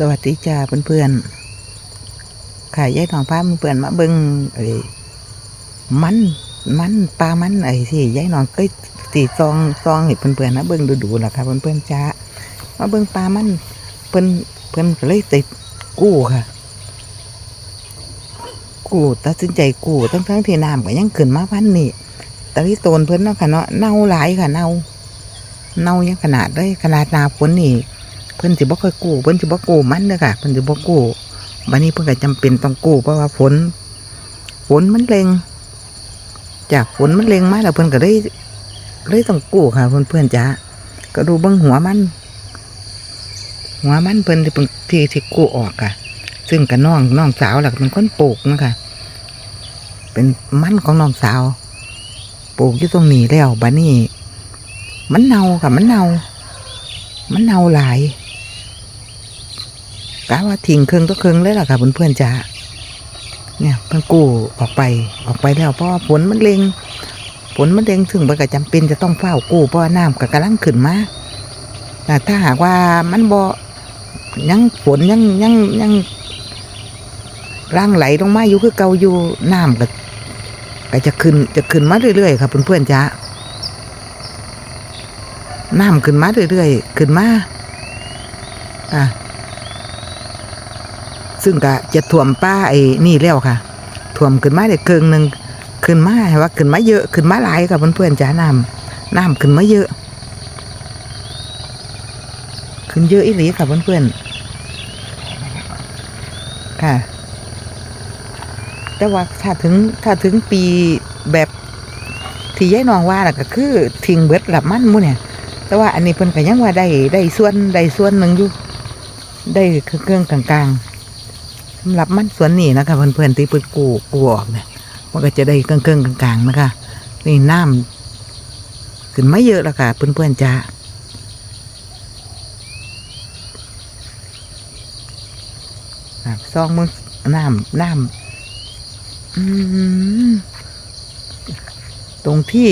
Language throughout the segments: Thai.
สวัสดีจ้าเพื่อนๆขายยายทองพาเพื่อนมาเบิ้งไอ้มัน มันปลามันไอ้ที่ยายนองเคยตีซองซองให้เพื่อนๆนะเบิ้งดูๆล่ะค่ะเพื่อนๆจ้ามาเบิ้งปลามันเพิ่นเพิ่นก็เลยติดกู้ค่ะ กู้ตัดสินใจกู้ทั้งๆที่น้ำก็ยังขึ้นมาพันนี่ตะลิโตนเพิ่อนเนาะค่ะเนาะเน่าหลายค่ะเน่าเน่ายังขนาดเลยขนาดนาฝนนี่ เพิ่นสิบ่ค่อยกู้เพิ่นสิบ่กู้มันเด้อค่ะเพิ่นสิบ่กู้บัดนี้เพิ่นก็จำเป็นต้องกู้เพราะว่าฝนฝนมันเร็งจากฝนมันเร็งมาแล้วเพิ่นก็เลยเลยต้องกู้ค่ะเพื่อนๆจ้าก็ดูเบิ่งหัวมัน หัวมันเพิ่นที่เพิ่นที่ที่กู้ออกค่ะ ซึ่งกับน้องน้องสาวหลักเป็นคนปลูกนะคะเป็นมันของน้องสาวปลูกอยู่ตรงนี้แล้วบัดนี้มันเน่าค่ะมันเน่ามันเน่าหลาย กะว่าทิ้งเครื่องตัวเครื่องเลยล่ะค่ะเพื่อนๆจ้าเนี่ยเพิ่นกู้ออกไปออกไปแล้วเพราะว่าฝนมันเล็งฝนมันเล็งถึงมันก็จำเป็นจะต้องเฝ้ากู้เพราะว่าน้ำก็กำลังขึ้นมาแต่ถ้าหากว่ามันบ่ยังฝนยังยังยังร่างไหลลงมาอยู่คือเก่าอยู่น้ำก็ก็จะขึ้นจะขึ้นมาเรื่อยๆค่ะเพื่อนๆจ้าน้ำขึ้นมาเรื่อยๆขึ้นมาอะ ซึ่งก็จะท่วมป้าไอ้นี่แล้วค่ะท่วมขึ้นมาได้เกิงหนึ่งขึ้นมาให้ว่าขึ้นมาเยอะขึ้นมาหลายค่ะเพื่อนๆจ้าน้ำน้ำขึ้นมาเยอะ ขึ้นเยอะอีหลีค่ะเพื่อนๆค่ะ แต่ว่าถ้าถึงถ้าถึงปีแบบที่ยายน้องว่าล่ะก็คือทิ้งเบิดหลับมั่นมู่เนี่ย แต่ว่าอันนี้เพิ่นก็ยังว่าได้ได้ส่วนได้ส่วนหนึ่งอยู่ได้เครื่องกลางๆ สำหรับมันส่วนนี้นะคะเพื่อนๆที่เพิ่นกู้กู้ออกเนี่ยมันก็จะได้เครื่องๆกลางๆนะคะนี่น้ำขึ้นไมาเยอะแล้วค่ะเพื่อนๆจ้าอะซองมึงน้ำน้ำตรงที่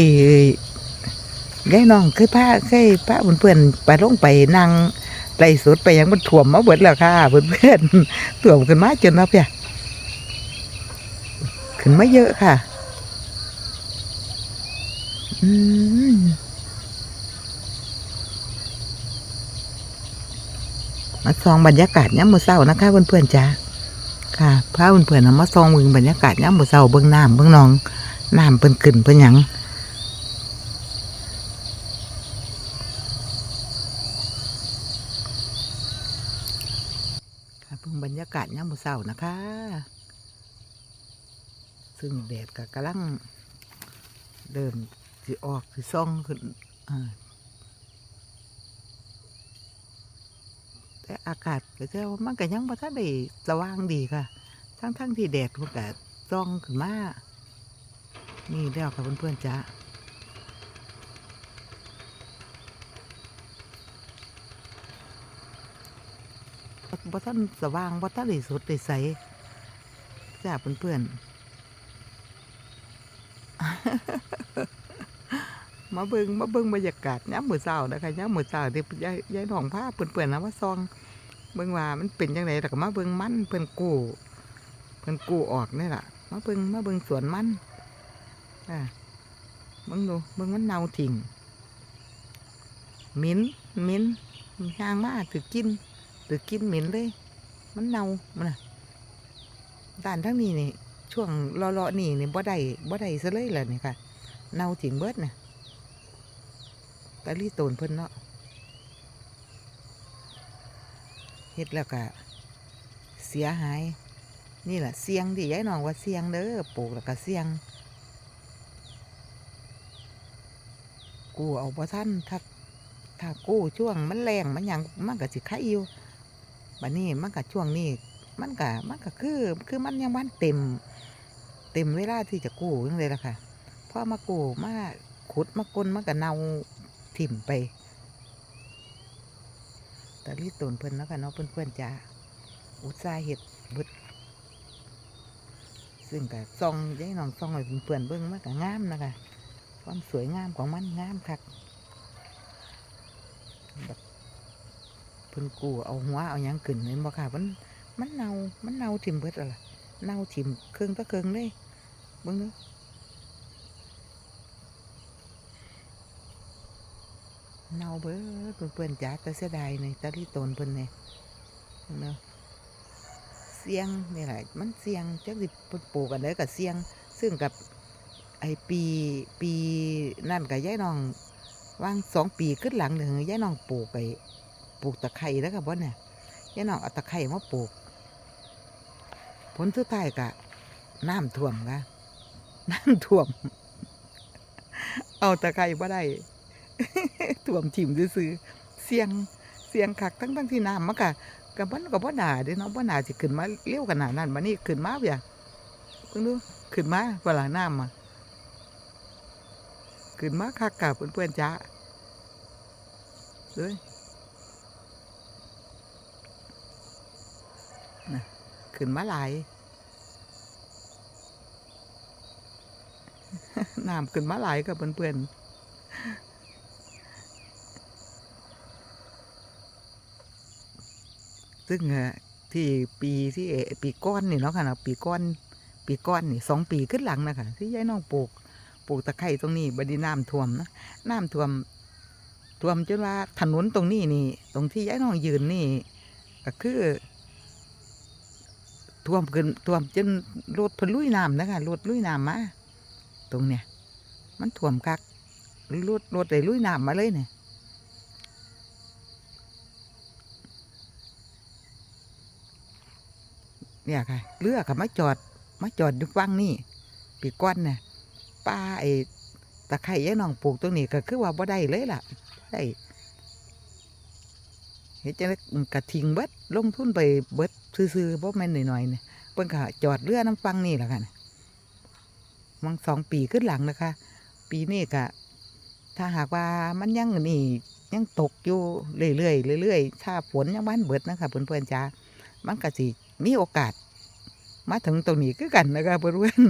ยายน้องเคยพาเคยพาเพื่อนๆไปลงไปนั่ง ไล่สดไปยังมันถ่วมมาเบิดแล้วค่ะเพื่อนๆถ่วมขึ้นมาจนนะเพียขึ้นมาเยอะค่ะอืมมาซองบรรยากาศย่ำมือเศร้านะคะเพื่อนๆจ้าค่ะพาเพื่อนๆมาซองมึงบรรยากาศย่ำมือเศร้าเบื้องน้ำเบื้องนองน้ำเพิ่นขึ้นเพิ่นหยัง ค่ะเพิ่งบรรยากาศยามมื้านะคะ ซึ่งแดดก็กำลังเดิมสิออกสิซ่องขึ้นอาแต่อากาศก็จะว่ามันก็ยังบ่ทันได้สว่างดีค่ะ ทั้งทั้งที่แดดมันก็ซ่องขึ้นมา นี่แล้วค่ะเพื่อนๆจ้า บ่ท่านสว่างบ่ท่านได้สดได้ใสจ้าเพื่อนๆมาเบิงมาเบิงบรรยากาศย้ำมือเช้านะคะย้ำมือเช้าที่ยายยายน้องพาเพื่อนๆนะว่าซองเบิ่งว่ามันเป็นจังไดแล้วก็มาเบิ่งมันเพิ่อนกู้เพิ่อนกู้ออกนี่แหละมาเบิ่งมาเบิ่งสวนมันอ่าเบิ่งดูเบิ่งมันเน่าทิ้งเหม็นเหม็นย่างมาถือกิน หรือกินเหม็นเลย มันเน่ามันน่ะด้านทั้งนี้นี่ ช่วงรอๆนี่นี่บ่ได้บ่ได้ซะเลยแหละนี่ค่ะ เน่าถิงเบิดน่ะตะลี่โตนเพิ่นเนาะเฮ็ดแล้วก็เสียหาย นี่แหละเสียงที่ยายน้องว่าเสียงเด้อปลูกแล้วก็เสียง กูเอาบ่ทันถ้าถ้ากู้ช่วงมันแรงมันหยังมันก็สิไข่อยู่ บัดนี้มันก็ช่วงนี้ มันก็มันก็คือ คือมันยังมันเต็ม เต็มเวลาที่จะกู้ยังเลยล่ะค่ะพอมากู้มาขุดมากลนมันก็เน่าถิ่มไปแต่รีตนเพิ่นเนาะค่ะเนาะเพื่อนๆจ้าอุตสาเห็ดบดซึ่งก็ซองยายน้องซองให้เพื่อนๆเบิ่งมันก็งามนะคะความสวยงามของมันงามคัก ป เพิ่นกูเอาหัวเอายังขึ้นเห็นบ่ค่ะมันมันเน่ามันเน่าทิ่มเบิดแล้วล่ะเน่าทิ่มเครื่องตะเครื่องเลยเบิ่งเด้อเน่าเบิดเพิ่อนจ๋าแต่เสียดายนี่ตะลี่ตนเพิ่นนี่เบิ่งเด้อเสียงนี่แหละมันเสียงจักสิเพิ่นปลูกอันใดก็เสียง ซึ่งกับไอปีปีนั่นกับยายน้องวางสองปีขึ้นหลังหนึ่งยายน้องปลูกไอ ปลูกตะไคร้แล้วกับว่าเนี่ยยายน้องเอาตะไคร้มาปลูก ผลสุดท้ายกะน้ำท่วมกะน้ำท่วม เอาตะไคร้บ่ได้ท่วมถิ่มซื้อเสียงเสียงคักทั้งทั้งที่น้ำมันกะกับมันกับบ่หนาเด้เนาะบ่หนาสิขึ้นมาเร็วขนาดนั้นมานี่ขึ้นมาเพียเพิ่งดูขึ้นมาเวลาน้ำมาขึ้นมาคักกับเพื่อนๆจ้าเลยน่ะ ขึ้นมาหลายน้ำขึ้นมาหลายกับเพื่อนๆซึ่งที่ปีที่ปีก้อนนี่เนาะค่ะนะปีก้อน ปีก้อนนี่สองปีขึ้นหลังนะคะที่ยายน้องปลูกปลูกตะไคร้ตรงนี้บดีน้ำท่วมนะน้ำท่วมท่วมจนว่าถนนตรงนี้นี่ ตรงที่ยายน้องยืนนี่ก็คือ ท่วมขึ้นท่วมจนรถเพิ่นลุยน้ำนะคะรถลุยน้ำมาตรงเนี้ยมันท่วมคักรถรถได้ลุยน้ำมาเลยเนี่ยเนี่ยค่ะเรือกับมาจอดมาจอดอยู่ฟังนี่ปีก้อนน่ะป้าไอ้ตะไคร้ยายน้องปลูกตรงนี้ก็คือว่าบ่ได้เลยล่ะบ่ได้เฮ็ดจังได๋กะทิ้งเบิดลงทุนไปเบิด ซื่อๆบ่แม่นน้อยๆเนี่ยเพิ่นก็จอดเรือน้ำฟังนี่ล่ะค่ะมังสองปีขึ้นหลังนะคะ ปีนี้ก็ถ้าหากว่ามันยังนี่ยังตกอยู่เรื่อยๆเรื่อยๆถ้าฝนยังบ้านเบิดนะคะเพื่อนๆจ้ามันก็สิมีโอกาส มาถึงตรงนี้คือกันนะคะเพื่อนๆ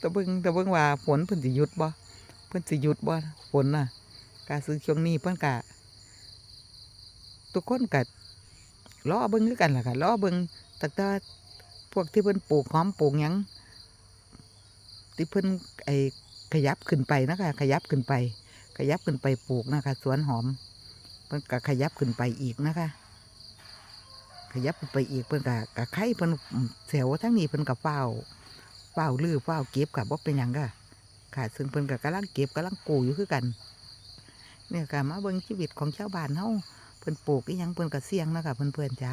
ตะเบิงตะเบิงว่าฝนเพิ่นสิหยุดบ่เพิ่นสิหยุดบ่ฝนน่ะการซื้อช่วงนี้เพิ่นกะทุกคนกะ ล้อเบิ่งคือกันล่ะค่ะล้อเบิ่งแต่แต่พวกที่เพิ่นปลูกหอมปลูกหยังที่เพิ่นไอ้ขยับขึ้นไปนะคะขยับขึ้นไป ขยับขึ้นไปปลูกนะคะ สวนหอมเพิ่นก็ขยับขึ้นไปอีกนะคะ ขยับขึ้นไปอีกเพิ่นก็กะไข่เพิ่นแถวทั้งนี้เพิ่นก็เฝ้าเฝ้าลือเฝ้าเก็บกับบ่เป็นหยังก็ค่ะซึ่งเพิ่นก็กำลังเก็บกำลังกูอยู่คือกัน เนี่ยก็มาเบิ่งชีวิตของชาวบ้านเฮา เพิ่นปลูกอีหยังเพิ่นก็เสี่ยงนะคะเพื่อนๆจ้า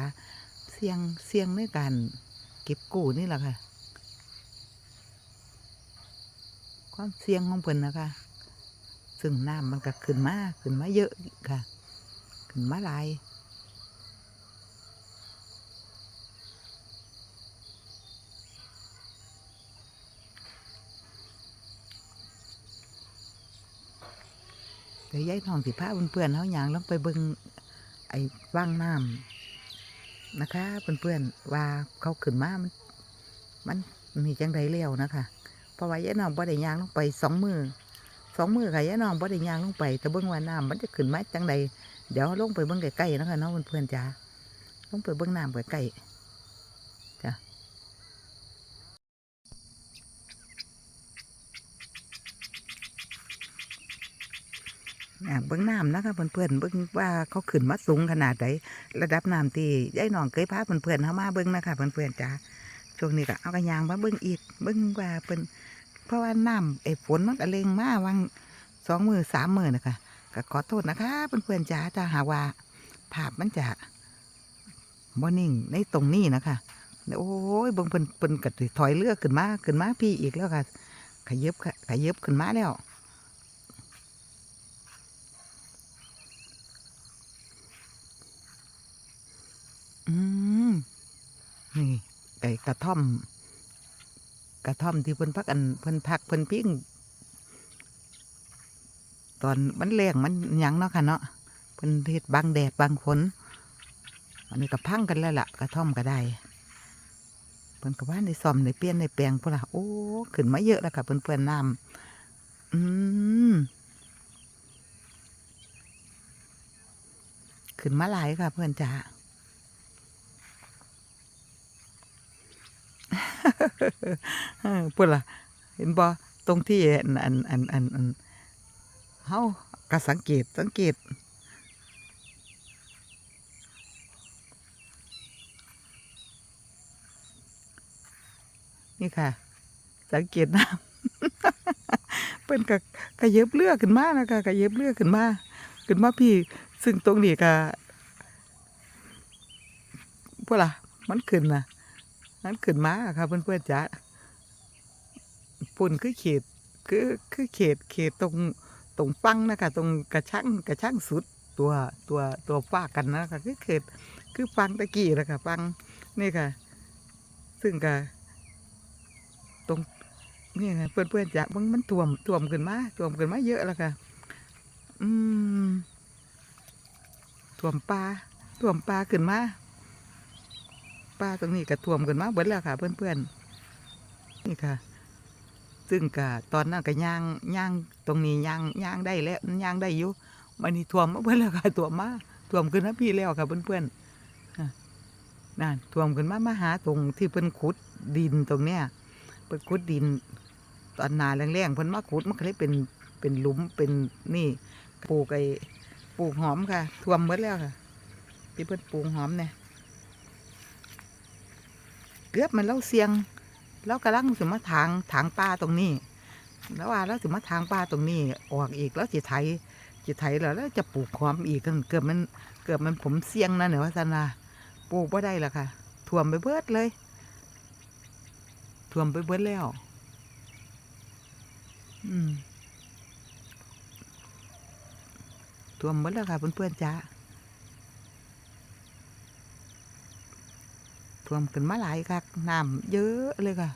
เสี่ยงเสี่ยงในการเก็บกู้นี่แหละค่ะ ความเสี่ยงของเพิ่นนะคะ ซึ่งน้ำมันก็ขึ้นมาขึ้นมาเยอะค่ะ ขึ้นมาหลายเดี๋ยวยายทองสิพาเพื่อนๆเขาอย่างลงไปเบิ่ง ไอ้ว่างน้ำนะคะเพื่อนๆว่าเขาขึ้นมา มันมันมีจังไดเลี้ยวนะคะเพราะว่ายายน้องบ่ได้ยางลงไปสองมือสองมือค่ะยายน้องบ่ได้ยางลงไป แต่เบื้องว่าน้ำมันจะขึ้นมาจังไดเดี๋ยวลงไปเบื้องใกล้ๆนะคะเนาะเพื่อนๆจ้าลงไปเบื้องน้ำใกล้ๆจ้ะ อ่า เบื้องน้ำนะคะเพื่อนๆเบื้องว่าเขาขึ้นมาสูงขนาดไหนระดับน้ำที่ยายน้องเคยพาเพื่อนๆเข้ามาเบื้องนะคะเพื่อนๆจ้าช่วงนี้ก็เอากระยางมาเบื้องอีกเบื้องว่าเพิ่นเพราะว่าน้ำไอ้ฝนมันกระเลงมาวางสองมือสามมือนะคะก็ขอโทษนะคะเพื่อนๆจ้าถ้าหาว่าภาพมันจะบ่นิ่งในตรงนี้นะคะโอ้ยเบิ่งเพิ่นเพิ่นก็สิถอยเรือกขึ้นมาขึ้นมาพี่อีกแล้วค่ะขยับค่ะขยับขึ้นมาแล้ว อืมนี่ไอ้กระท่อม กระท่อมที่เพิ่นพักอันเพิ่นพักเพิ่นพิงตอนมันแรงมันหยังเนาะค่ะเนาะเพิ่นเฮ็ดบังแดดบังฝนอันนี้ก็พังกันแล้วล่ะ กระท่อมก็ได้เพิ่นก็ว่าในซ่อมในเปลี่ยนในแปลงพุ่นล่ะโอ้ขึ้นมาเยอะแล้วค่ะเพิ่นเพื่อนน้ำอืมขึ้นมาหลายค่ะเพื่อนจ๋า เออ พูดล่ะ เห็นบ่ตรงที่อันอันอันอันอันเฮาก็สังเกตสังเกตนี่ค่ะ สังเกตน้ำเป็นกะกะเย็บเลือกขึ้นมานะคะกะเย็บเลือกขึ้นมาขึ้นมาพี่ ซึ่งตรงนี้ก็พวกล่ะ มันขึ้นนะ มันขึ้นมาอะค่ะเพื่อนๆจ้ะปุ่นคือเขตคือคือเขตเขตตรงตรงฟังนะคะตรงกระช่างกระช่างสุดตัวตัวตัวฟ้ากันนะคะคือเขตคือฟังตะกี้นะคะฟังนี่ค่ะ ซึ่งก็ตรงนี่ไงเพื่อนๆจะมันมันท่วมท่วมขึ้นมาท่วมขึ้นมาเยอะแล้วค่ะอืมท่วมปลาท่วมปลาขึ้นมา ปลาตรงนี้ก็ท่วมขึ้นมาเบิดแล้วค่ะ เพื่อนๆนี่ค่ะ ซึ่งก็ตอนนั้นก็ย่างย่างตรงนี้ย่างย่างได้แล้วย่างได้อยู่มันนี่ท่วมมาเบิดแล้วค่ะท่วมมาท่วมขึ้นมาพี่แล้วค่ะ เพื่อนๆอะนั่นท่วมขึ้นมามาหาตรงที่เพิ่นขุดดินตรงเนี้ยเพิ่นขุดดิน ตอนนาแรงๆเพิ่นมาขุดมันก็เลยเป็นเป็นหลุมเป็นนี่ปลูกไอ้ปลูกหอมค่ะท่วมหมดแล้วค่ะที่เพิ่นปลูกหอมเนี่ย เกือบมันเล่าเสียงเรากำลังสิมาทางทางป่าตรงนี้ แล้วว่าเราสิมาทางป่าตรงนี้ ออกอีกแล้วจะไถจะไถแล้วแล้วจะปลูกหอมอีกกันเกือบมันเกือบมันผมเสียงนะเนี่ยว่าสันนาปลูกไ่าได้ละค่ะท่วมไปเบิดเลยท่วมไปเบิดแล้ว อืมท่วมหมดแล้วค่ะเพื่อนๆจ้า ท่วมขึ้นมาหลายค่ะน้ำเยอะเลยค่ะ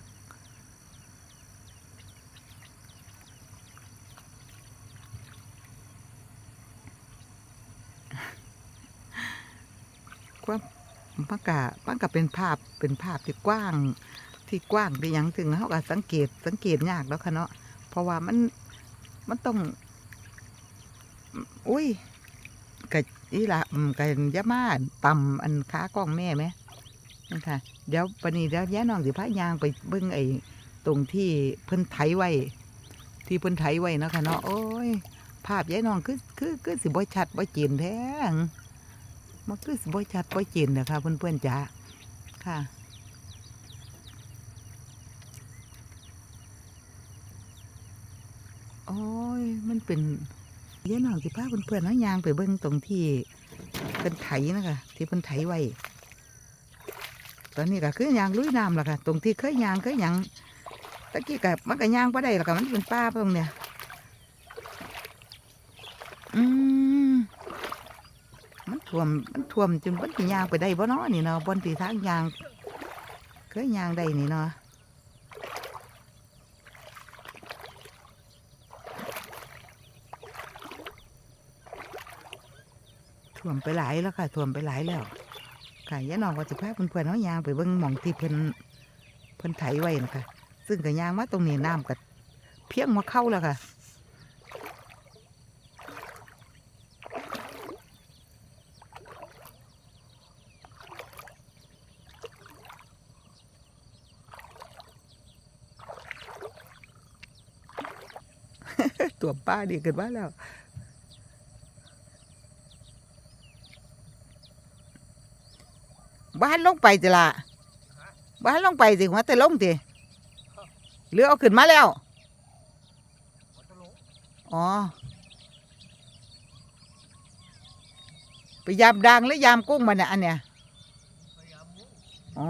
ความมันกะมันกะเป็นภาพเป็นภาพที่กว้างที่กว้างไปยังถึงเขาก็สังเกตสังเกตยากแล้วค่ะเนาะเพราะว่ามันมันต้อง อุ้ยกะอีละกะยะมาต่ำอันขากล้องแม่ไหม ค่ะเดี๋ยวปนีเดี๋ยวย่าน้องสิพายางไปเบิ่งไอ้ตรงที่เพิ่นไถไว้ ที่เพิ่นไถไว้เนาะค่ะเนาะโอ้ย ภาพย่าน้องคือคือคือสิบ่ชัดบ่เจนแท้มันคือสิบ่ชัดบ่เจนนะคะเพื่อนๆจ๋าค่ะโอ้ย มันเป็นเดี๋ยอะหน่อยสิพาเพื่อนๆเนาะยางไปเบิ่งตรงที่เป็นไถนะคะที่เป็นไถไว้ ตอนนี้ก็คือยางลุยน้ำล่ะค่ะ ตรงที่เคยยางเคยยังตะกี้กับมันก็ยางไ่ได้หรอกค่ะมันเป็นป้าตรงเนี้ยอืมมันท่วมมันท่วมจนมันสิยางไปได้บ่เนาะนี่เนาะบนตีทางยาง เคยยางได้นี่เนาะท่วมไปหลายแล้วค่ะท่วมไปหลายแล้ว ค่ะย่าน้องก็จะพาเพื่อนๆเขายางไปเบิ่งหม่องที่เพิ่นเพิ่นไถไว้นะคะซึ่งก็ยางมาตรงนี้น้ำก็เพียงมาเข้าแล้วค่ะตัวป้าดีเกินว่าแล้ว บ้านลงไปจิละบ้านลงไปสิหัวแต่ลงสิเรือเอาขึ้นมาแล้ว อ๋อ ไปยามดังหรือยามกุ้งมันเนี่ยอันเนี้ยอ๋อ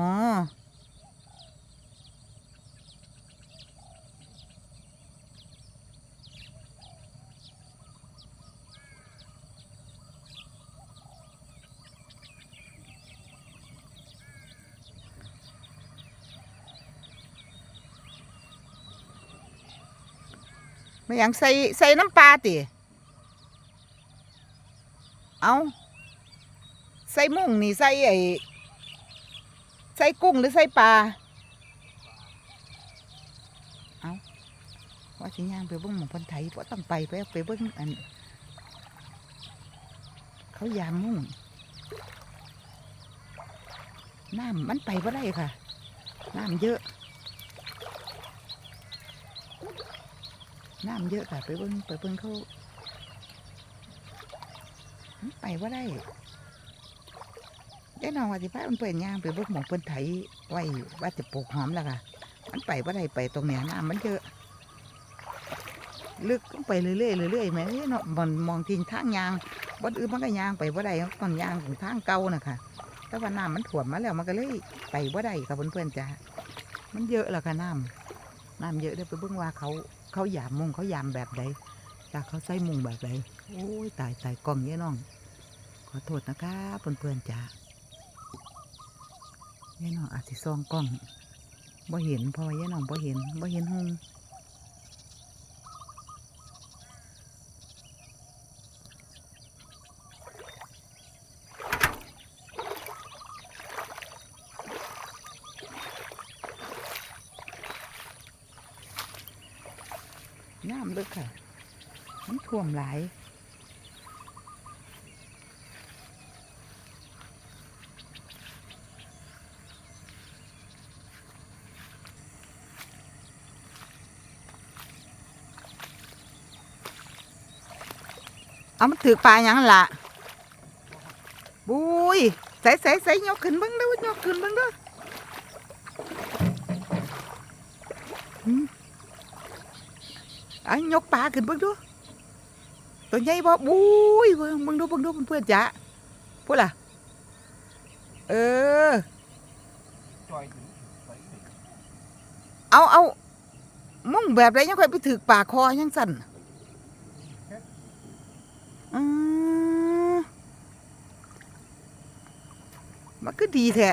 ไม่อยางใส่ใส่น้ำปลาติ เอาใส่มุ้งนี่ใส่ไอ้ใส่กุ้งหรือใส่ปลา เอาว่าสิย่างไปเบิ่งหมองพันไทยเพราะต้องไปไปไปเบิ่งอัน เขายามมุ้งน้ำมันไปบ่ได้ค่ะ น้ำเยอะ น้ำเยอะค่ะไปเบิ่งไปเบิ่งเขาไปบ่าได้ได้นองว่าสิพามันเปิดย่างไปเบิ่งหมองเพิ่นไถไว้ว่าจะปลูกหอมแล้วค่ะ มันไปบ่าได้ไปตรงเนี้ยน้ำมันเยอะ ลึกลงไปเรื่อยๆเรื่อยๆแม่เนาะมันมองทิ้งทางยางบ่อื่นมันก็ยางไปบ่าได้ต้องยางของทางเก่าน่ะค่ะแต่ว่าน้ำมันถ่วมมาแล้วมันก็เลยไปบ่าได้ค่ะเพื่อนๆจ้ะมันเยอะแล้วค่ะน้ำน้ำเยอะเดี๋ยวไปเบิ่งว่าเขา เขาหยามมุงเขายามแบบใดจากเขาใส่มุงแบบใดโอ้ยตายตายกล่องเนี่ยน้อง ขอโทษนะคะเพื่อนๆจ้าเนี่ยน้องอาจจะซองกล้องบ่เห็นพอเนี่ยน้องบ่เห็นบ่เห็นหุง น้ำลึกค่ะ มันท่วมหลายเอามันถือปลาหยังล่ะบุยใส่ใส่ใส่ยกขึ้นเบิ้งเด้อยกขึ้นเบิ้งเด้อหื อันยกปลาขึ้นเบิ้งดูตัวใหญ่บ่บุยเบิ้งเบิ้งดูเบิ้งดูเพื่อนจ้ะพูดล่ะ เออ เอาเอามุ่งแบบไรยังค่อยไปถือปลาคอยังสั่นอืมมันก็ดีแท้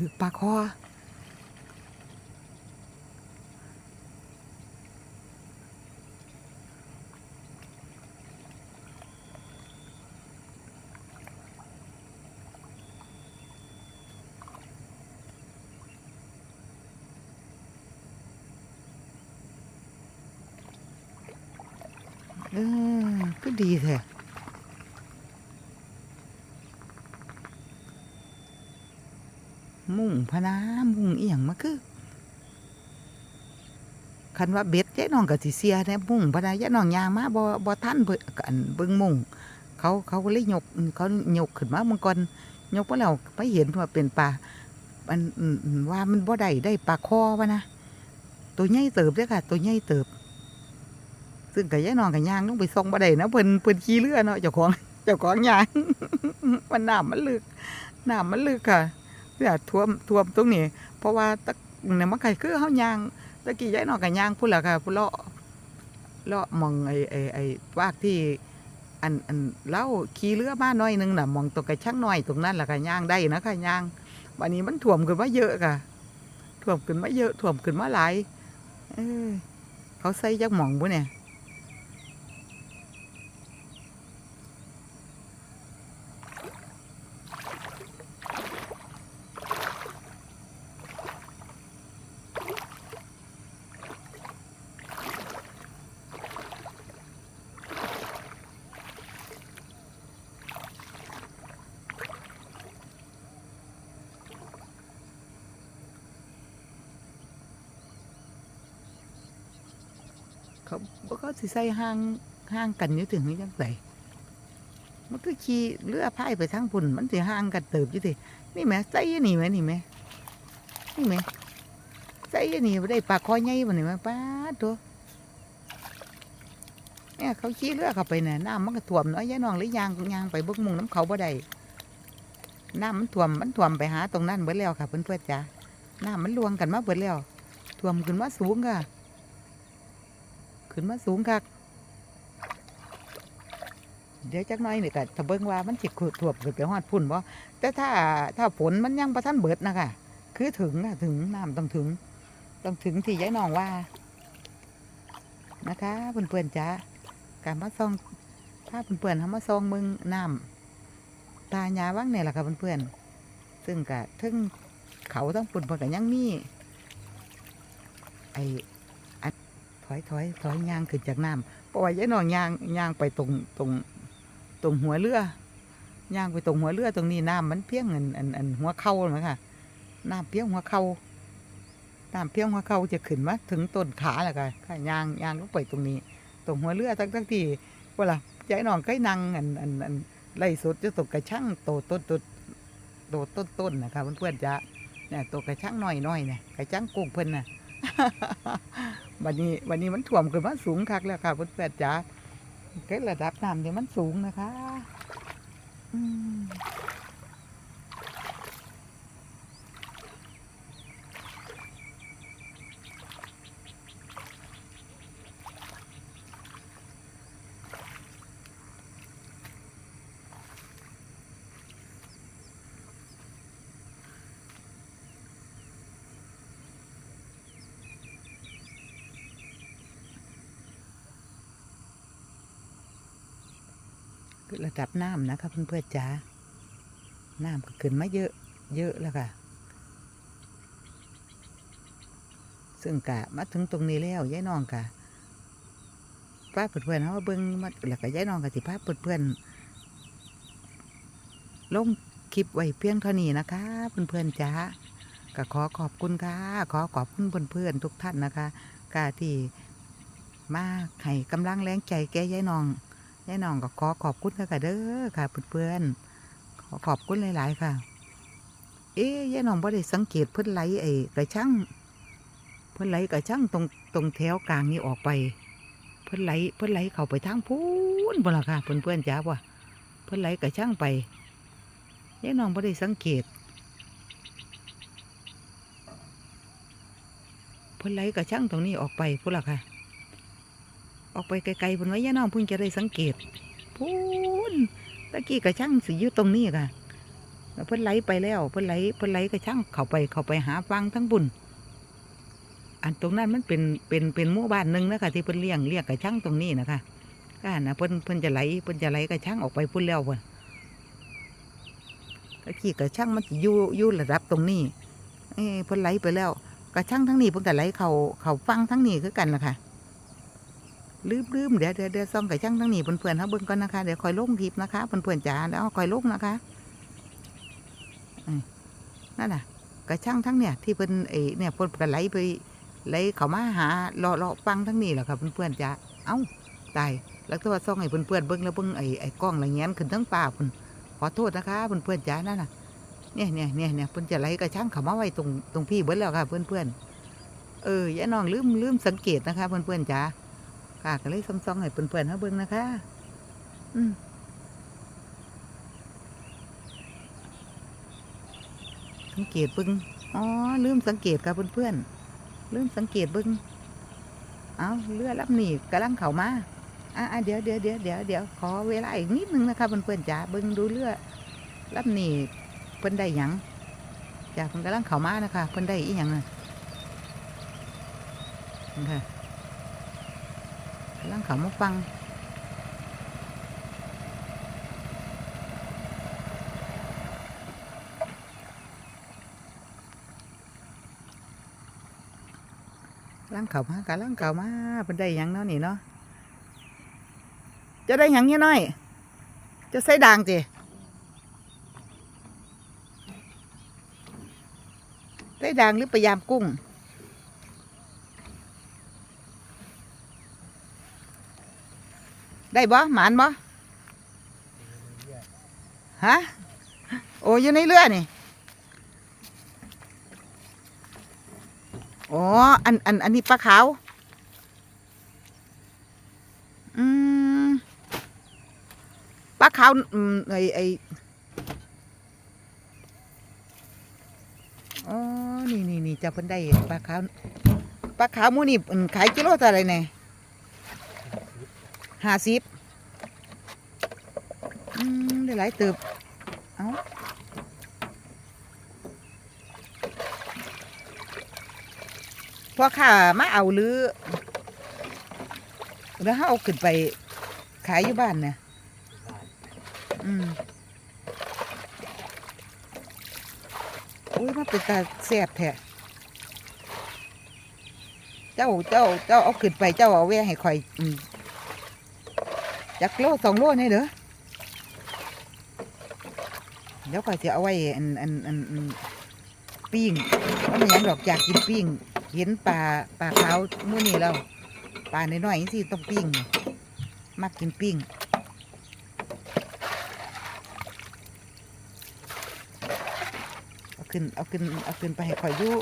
ถือปลาคอเออก็ดีแท้ มุ่งพนามุ่งเอียงมาคือคันว่าเบ็ดยายน้องก็สิเสียแน่มุ่งพนายายน้องยางมาบ่บ่ทันเบิ่งอันเบิ่งมุ่งเขาเขาเลยยกเขายกขึ้นมาเมื่อก่อนยกมาแล้วไปเห็นว่าเป็นปลาอันว่ามันบ่ได้ได้ปลาคอวะนะตัวใหญ่เติบเด้อค่ะ ตัวใหญ่เติบ ซึ่งกับยายน้องกับยางต้องไปส่งบ่ได้นะเพิ่นเพิ่นขี่เรือเนาะเจ้าของเจ้าของยางมันน้ำมันลึกน้ำมันลึกค่ะ เพื่อท่วมท่วมตรงนี้ เพราะว่าตะเนี่ยมันก็คือเฮายางตะกี้ยายนองกับยางพุ่นล่ะค่ะพุ่นเลาะเลาะมองไอ้ไอ้ไอ้วากที่อันอันเล่าขี่เรือมาหน่อยหนึงน่ะมองตรงกระช่างหน้อยตรงนั้นล่ะค่ะยางได้นะคะยางวันนี้มันท่วมขึ้นมาเยอะค่ะท่วมขึ้นมาเยอะท่วมขึ้นมาหลายเออเขาใส่จักหมองบุเนี่ย สิใส่ห้างห้างกันอยู่ถึงนี่จังไดมันคือขี่เรือพายไปทางพุ่นมันสิห่างกันเติบอยู่ตินี่แหม่ใส่ยู่นี่แหม่นี่แหม่นี่แหม่ใส่ยู่นี่บ่ได้ปลาคอใหญ่บ่นี่แม่ป้าดตัวเนี่ยเขาขี่เรือเข้าไปน่ะน้ำมันก็ท่วมเนาะยายน้องเลยยางยางไปเบิกมุงน้ำเขาบ่ได้น้ำมันท่วมมันท่วมไปหาตรงนั้นเบิดแล้วค่ะเพื่อนๆจ้ะน้ำมันลวงกันมาเบิดแล้วท่วมขึ้นมาสูงค่ะ ขึ้นมาสูงคักเดี๋ยวจักหน้อยนี่ก็ถ้าเบิ่งว่ามันสิขถ่วมขึ้นไปฮอดพุ่นบ่แต่ถ้าถ้าฝนมันยังบ่ทันเบิดนะคะคือถึงอะถึงน้ำต้องถึง ต้องถึงที่ยายน้องว่า นะคะเพื่อนๆจ้าการมาซองถ้าเพื่อนๆเขามาซองมึงน้ำตาญาว่างเนี่ยแหละค่ะเพื่อนๆซึ่งกะทึ่งเขาต้องปุ่นเพื่อนกันยังมีไอ อยถอยถอยยางขึ้นจากน้ำเพราะว่ายายน้องยางยางไปตรงตรงตรงหัวเรือย่างไปตรงหัวเรือตรงนี้น้ำมันเพี้ยงอันอันอันหัวเข่าไหมค่ะน้ำเพี้ยงหัวเข่าน้ำเพี้ยงหัวเข่าจะขึ้นมาถึงต้นขาแล้วค่ะค่ะยางยางลงไปตรงนี้ ตรงหัวเรือทั้งทั้งที่เวลายายน้องก็นั่งอันอันอันไล่สดจะตกกระช่างโตต้นต้นโตต้นต้นนะคะเพื่อนๆจะเนี่ยตกกระช่างน้อยน้อยเนี่ยกระช่างกุ้งเพิ่นน่ะ วันนี้วันนี้มันถ่วมขึ้นมาสูงคักแล้วค่ะเพื่อนๆจ๋าก็ระดับน้ำเนี่ยมันสูงนะคะ อืม ระดับน้ำนะคะเพื่อนๆจ้าน้ำก็ขึ้นมาเยอะ เยอะแล้วค่ะ ซึ่งกะมาถึงตรงนี้แล้วยายน้องกะป้าเพื่อนๆเขามาเบิ้งมาแล้วก็ยายน้องกะสิพาเพื่อนๆลงคลิปไว้เพียงเท่านี้นะคะ เพื่อนๆจ้าก็ขอขอบคุณค่ะ ขอขอบคุณเพื่อนๆทุกท่านนะคะกาที่มาให้กำลังแรงใจแก่ยายน้อง ยายน้องก็ขอขอบคุณค่ะเด้อค่ะเพื่อนๆขอขอบคุณหลายๆค่ะ เอ๊ยยายน้องบ่ได้สังเกตเพิ่นไหลไอ้กระช่างเพิ่นไหลกระช่างตรงตรงแถวกลางนี้ออกไป เพิ่นไหลเพิ่นไหลเข้าไปทางพูนบ่ล่ะค่ะเพื่อนๆจ้าบ่เพิ่นไหลกระช่างไปยายน้องบ่ได้สังเกตเพิ่นไหลกระช่างตรงนี้ออกไปพุ่นล่ะค่ะ ออกไปไกลๆพิ่นไว้ย่าน้องพิ่งจะได้สังเกตพูนตะกี้กระช่างสิอยู่ตรงนี้ค่ะแล้วเพิ่นไหลไปแล้วเพิ่นไหลเพิ่นไหลกระช่างเข้าไปเข้าไปหาฟังทั้งบุญอันตรงนั้นมันเป็นเป็นเป็นหมู่บ้านหนึ่งนะคะที่เพิ่นเลี้ยงเลี้ยงกระช่างตรงนี้นะคะก็นะเพิ่นเพิ่นจะไหลเพิ่นจะไหลกระช่างออกไปพุ่นแล้วเพิ่นตะกี้กระช่างมันอยู่อยู่ระดับตรงนี้เอ้เพิ่นไหลไปแล้วกระช่างทั้งนี้เพิ่นก็ไหลเข้าเข้าฟังทั้งนี้คือกันล่ะค่ะ ลืมลืมเดี๋ยวเดี๋ยวเดี๋ยวซ่องไก่ช่างทั้งนี้เพื่อนๆเขาเบิ่งก่อนนะคะเดี๋ยวคอยลงคลิปนะคะเพื่อนๆจ๋าเดี๋ยวคอยลงนะคะนั่นน่ะกระช่างทั้งเนี่ยที่เพิ่นเอเนี่ยเพิ่นก็ไหลไปไหลเขามาหาเลาะเลาะฟังทั้งนี้แหละค่ะเพื่อนๆจ๋าเอ้าตายแล้วตัวซ่องให้เพื่อนๆเบิ่งแล้วเบิ่งไอ้ไอ้กล้องอะไรเงี้ยขึ้นทั้งป่าเพิ่อนขอโทษนะคะเพื่อนๆจ๋านั่นน่ะเนี่ยเนี่ยเนี่ยเนี่ยเพิ่นจะไหลกระช่างเขามาไว้ตรงตรงพี่เบิ่แล้วค่ะเพื่อนๆเออยายน้องลืมลืมสังเกตนะคะ เพื่อนๆจ๋า ค่ะก็เลยซองๆให้เพื่อนๆเขาเบิ่งนะคะ อืมสังเกตเบิ่งอ๋อ ลืมสังเกตค่ะเพื่อนๆลืมสังเกตเบิ่งเอาเรือลำนี้กำลังเข้ามาอ่าเดี๋ยวเดี๋ยวเดี๋ยวเดี๋ยวเดี๋ยวขอเวลาอีกนิดนึงนะคะเพื่อนๆจ๋าเบิ่งดูเรือลำนี้เพิ่นได้หยังจ้าเพิ่นกำลังเข้ามานะคะเพิ่นได้อีหยังน่ะค่ะ กำลังเขามาฟังกำลังเขามากำลังเขามาเป็นได้ยังเนาะนี่เนาะจะได้ยังเนี่ยน้อย จะใส่ด่างจีใส่ด่างหรือพยายามกุ้ง ได้บ่หมานบ่ฮะโอ้อยู่ในเรือนี่อ๋ออันอันอันนี้ปลาขาวอืมปลาขาวอืมไอไออ๋อนี่นี่นี่จะเพิ่นได้ปลาขาวปลาขาวมูนี่ขายกิโลเท่าไรเนี่ย ห้าสิบอืมได้หลายเติบ เอาพอข้ามาเอาหรือแล้วเขาเอาขึ้นไปขายอยู่บ้านเนี่ยอืมอุ้ยมันเป็นตาแซ่บแท้เจ้าเจ้าเจ้าเอาขึ้นไปเจ้าเอาแว่ให้ข่อยอืม จักโลสองโลนี่เด้อเดี๋ยวข่อยจะเอาไว้อันอันอันปิ้งว่ามันหยังดอกอยากกินปิ้ง เห็นปลาปลาขาวมื้อนี้แล้วปลาน้อยๆสิต้องปิ้งมักกินปิ้งเอาขึ้นเอาขึ้นเอาขึ้นไปให้ข่อยยู่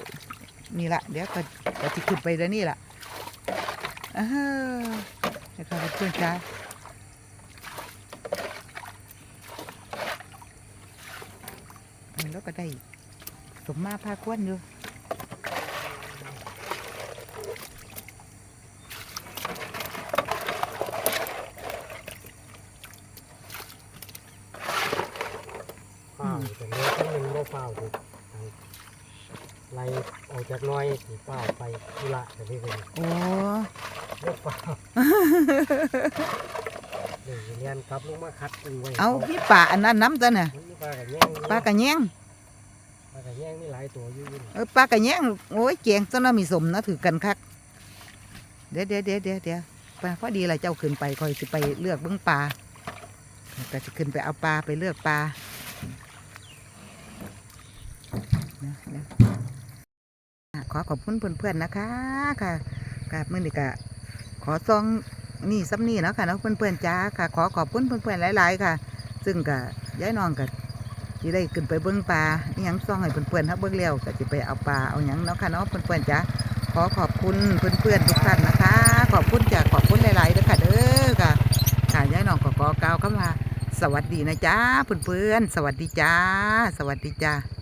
นี่ละเดี๋ยวก็ก็จะขึ้นไปแล้วนี่ละอ้าวเดี๋ยวข่อยเพื่อนจ้าเออแล้ว ก็ได้สมมาพาควนอยู่เฝ้าแต่เนื้อทั้งหนึ่งบ่เฝ้าถูกไล่ออกจากน้อยสิเฝ้าไปธุระแต่ที่เป็นโอ้บ่เฝ้าเดี๋ยวเรียนกลับลงมาคัดกันไว้เอาพี่ป่าอันนั้นน้ำตัวน่ะมันมีปลากระแยงปลากระแยง ปลากระแยงมีหลายตัวอยู่อยู่นี่เออปลากระแยงโอ้ยแกงต้นน้ำมีสมนะถือกันคักเดี๋ยวเดี๋ยวเดี๋ยวเดี๋ยวเดี๋ยวปลาพอดีละเจ้าขึ้นไปคอยสิไปเลือกเบิ้องปลาก็จะขึ้นไปเอาปลาไปเลือกปลาขอขอบคุณเพื่อนๆนะคะค่ะกับมือนี่กะขอซองนี่ซ้ำนี่เนาะค่ะเนาะเพื่อนๆจ้าค่ะ ขอขอบคุณเพื่อนๆหลาย ๆ ค่ะ ซึ่งกะย้ายนองกะ ที่ได้ขึ้นไปเบิ้งปลาอยังซ่องให้เพื่อนๆครับเบิ้งเร็วก็จะไปเอาปลาเอาอยังเนาะค่ะเนาะเพื่อนๆจ้ะขอขอบคุณเพื่อนๆทุกท่านนะคะ ขอบคุณจ้ะขอบคุณหลายๆด้อค่ะเด้อค่ะค่ะยายน้องกอกอกาวคำว่าสวัสดีนะจ้าเพื่อนๆสวัสดีจ้า สวัสดีจ้า